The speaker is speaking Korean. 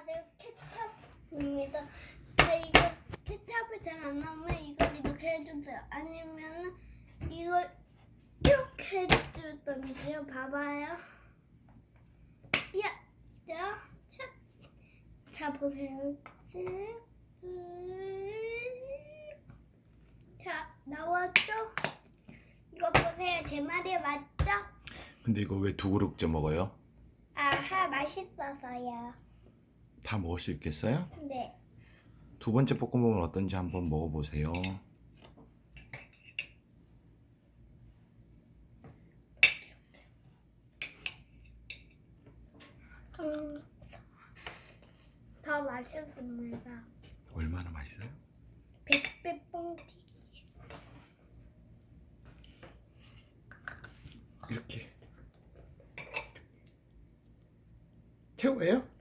안녕하세요. 케찹입니다. 자, 이거 케찹이 잘 안 나오면 이걸 이렇게 해주세요. 아니면 이걸 이렇게 해주던지요. 봐봐요. 야, 야, 자, 자 보세요. 자, 나왔죠? 이거 보세요. 제 말이 맞죠? 근데 이거 왜 두 그릇째 먹어요? 아하, 맛있어서요. 다 먹을 수 있겠어요? 네. 두 번째 볶음밥은 어떤지 한번 먹어보세요. 음, 더 맛있습니다. 얼마나 맛있어요? 백배 뻥튀기. 이렇게. 최고예요?